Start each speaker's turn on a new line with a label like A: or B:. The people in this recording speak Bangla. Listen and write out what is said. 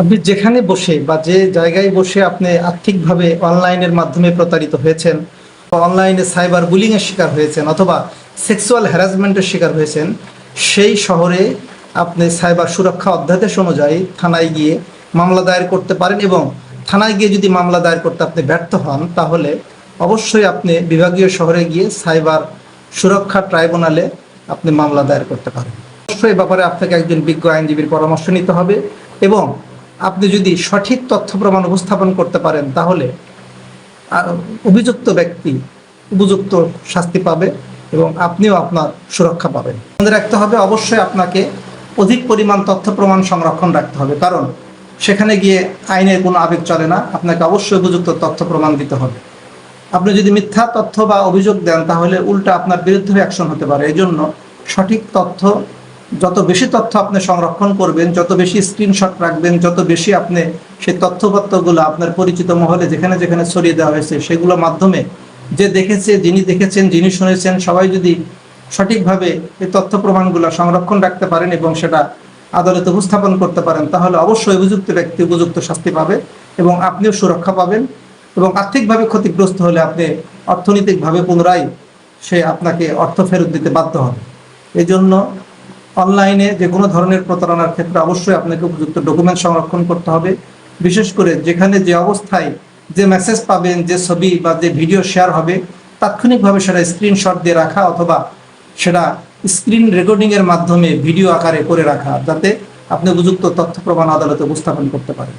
A: আপনি যেখানে বসে বা যে জায়গায় বসে আপনি আর্থিকভাবে অনলাইনের মাধ্যমে প্রতারিত হয়েছেন বা অনলাইনে সাইবার বুলিংয়ের শিকার হয়েছেন অথবা সেক্সুয়াল হ্যারাসমেন্টের শিকার হয়েছেন, সেই শহরে আপনি সাইবার সুরক্ষা অধ্যাদেশ অনুযায়ী থানায় গিয়ে মামলা দায়ের করতে পারেন এবং থানায় গিয়ে যদি মামলা দায়ের করতে আপনি ব্যর্থ হন, তাহলে অবশ্যই আপনি বিভাগীয় শহরে গিয়ে সাইবার সুরক্ষা ট্রাইব্যুনালে আপনি মামলা দায়ের করতে পারেন। অবশ্যই ব্যাপারে আপনাকে একজন বিজ্ঞ আইনজীবীর পরামর্শ নিতে হবে এবং আপনি যদি সঠিক তথ্য প্রমাণ উপস্থাপন করতে পারেন, তাহলে অভিযুক্ত ব্যক্তি উপযুক্ত শাস্তি পাবে এবং আপনিও আপনার সুরক্ষা পাবেন। মনে রাখতে হবে, অবশ্যই আপনাকে অধিক পরিমাণ তথ্য প্রমাণ সংরক্ষণ রাখতে হবে। কারণ, সেখানে গিয়ে আইনের কোনো আবেগ চলে না, আপনাকে অবশ্যই উপযুক্ত তথ্য প্রমাণ দিতে হবে। আপনি যদি মিথ্যা তথ্য বা অভিযোগ দেন, তাহলে উল্টা আপনার বিরুদ্ধে অ্যাকশন হতে পারে। এই জন্য সঠিক তথ্য যত বেশি তথ্য আপনি সংরক্ষণ করবেন, যত বেশি স্ক্রিনশট রাখবেন, যত বেশি আপনি সেই তথ্যপত্রগুলো আপনার পরিচিত মহলে যেখানে যেখানে ছড়িয়ে দেওয়া হয়েছে, সেগুলোর মাধ্যমে যে দেখেছে, যিনি দেখেছেন, যিনি শুনেছেন, সবাই যদি সঠিকভাবে এই তথ্য প্রমাণগুলো সংরক্ষণ রাখতে পারেন এবং সেটা আদালতে উপস্থাপন করতে পারেন, তাহলে অবশ্যই অভিযুক্ত ব্যক্তি উপযুক্ত শাস্তি পাবে এবং আপনিও সুরক্ষা পাবেন এবং আর্থিকভাবে ক্ষতিগ্রস্ত হলে আপনি অর্থনৈতিকভাবে পুনরায় সে আপনাকে অর্থ ফেরত দিতে বাধ্য হবে এই জন্য অনলাইনে যে কোনো ধরনের প্রতারণার ক্ষেত্রে অবশ্যই আপনাকে উপযুক্ত ডকুমেন্ট সংরক্ষণ করতে হবে। বিশেষ করে যেখানে যে অবস্থায় যে মেসেজ পাবেন, যে ছবি বা যে ভিডিও শেয়ার হবে, তাৎক্ষণিকভাবে সেটা স্ক্রিনশট দিয়ে রাখা অথবা সেটা স্ক্রিন রেকর্ডিংয়ের মাধ্যমে ভিডিও আকারে করে রাখা, যাতে আপনি উপযুক্ত তথ্য প্রমাণ আদালতে উপস্থাপন করতে পারেন।